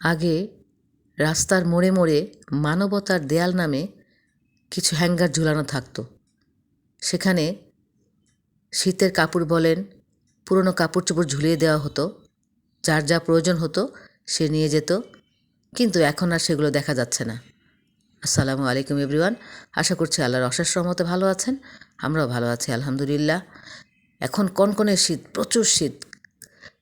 আগে রাস্তার মোড়ে মোড়ে মানবতার দেয়াল নামে কিছু হ্যাঙ্গার ঝুলানো থাকতো। সেখানে শীতের কাপড় বলেন, পুরনো কাপড় চোপড় ঝুলিয়ে দেওয়া হতো। যার যা প্রয়োজন হতো সে নিয়ে যেত, কিন্তু এখন আর সেগুলো দেখা যাচ্ছে না। আসসালামু আলাইকুম এভরিওয়ান, আশা করছি আল্লাহর অশেষ রহমতে ভালো আছেন, আমরাও ভালো আছি, আলহামদুলিল্লাহ। এখন কনকনে শীত, প্রচুর শীত।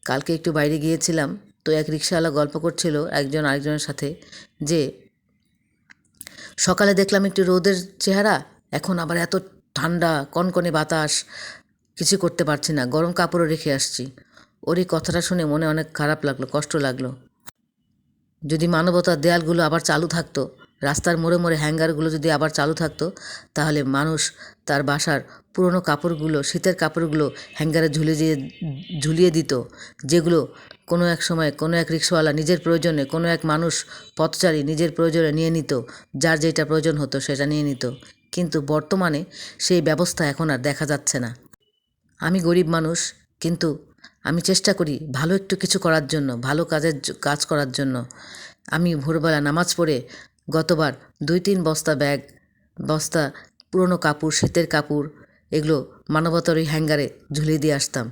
কালকে একটু বাইরে গিয়েছিলাম তো এক রিক্সাওয়ালা গল্প করছিল একজন আরেকজনের সাথে যে, সকালে দেখলাম একটু রোদের চেহারা, এখন আবার এত ঠান্ডা, কনকনে বাতাস, কিছু করতে পারছি না, গরম কাপড়ও রেখে আসছি। ওর এই কথাটা শুনে মনে অনেক খারাপ লাগল, কষ্ট লাগল। যদি মানবতার দেয়ালগুলো আবার চালু থাকতো, রাস্তার মোড়ে মোড়ে হ্যাঙ্গারগুলো যদি আবার চালু থাকতো, তাহলে মানুষ তার বাসার পুরনো কাপড়গুলো, শীতের কাপড়গুলো হ্যাঙ্গারে ঝুলিয়ে দিয়ে, ঝুলিয়ে দিত, যেগুলো কোনো এক সময় কোনো এক রিক্সাওয়ালা নিজের প্রয়োজনে কোনো এক মানুষ পথচারী নিজের প্রয়োজনে নিয়ে নিত, যার যেটা প্রয়োজন হতো সেটা নিয়ে নিত। কিন্তু বর্তমানে সেই ব্যবস্থা এখন আর দেখা যাচ্ছে না। আমি গরিব মানুষ, কিন্তু আমি চেষ্টা করি ভালো একটু কিছু করার জন্য, ভালো কাজের কাজ করার জন্য। আমি ভোরবেলা নামাজ পড়ে গতবার দুই তিন বস্তা ব্যাগ, বস্তা পুরনো কাপড়, শীতের কাপড়, এগুলো মানবতার ওই হ্যাঙ্গারে ঝুলিয়ে দিয়ে আসতাম।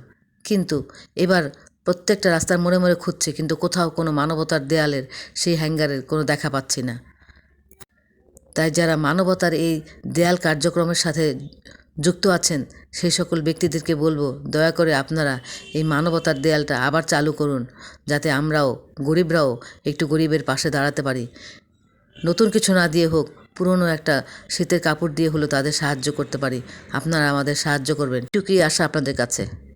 কিন্তু এবার প্রত্যেকটা রাস্তার মোড়ে মোড়ে খুঁজছি, কিন্তু কোথাও কোনো মানবতার দেয়ালের সেই হ্যাঙ্গারের কোনো দেখা পাচ্ছি না। তাই যারা মানবতার এই দেয়াল কার্যক্রমের সাথে যুক্ত আছেন, সেই সকল ব্যক্তিদেরকে বলব, দয়া করে আপনারা এই মানবতার দেয়ালটা আবার চালু করুন, যাতে আমরাও, গরিবরাও একটু গরিবের পাশে দাঁড়াতে পারি। নতুন কিছু না দিয়ে হোক, পুরনো একটা শীতের কাপড় দিয়ে হলেও তাদের সাহায্য করতে পারি। আপনারা আমাদের সাহায্য করবেন। টুকি আশা আপনাদের কাছে।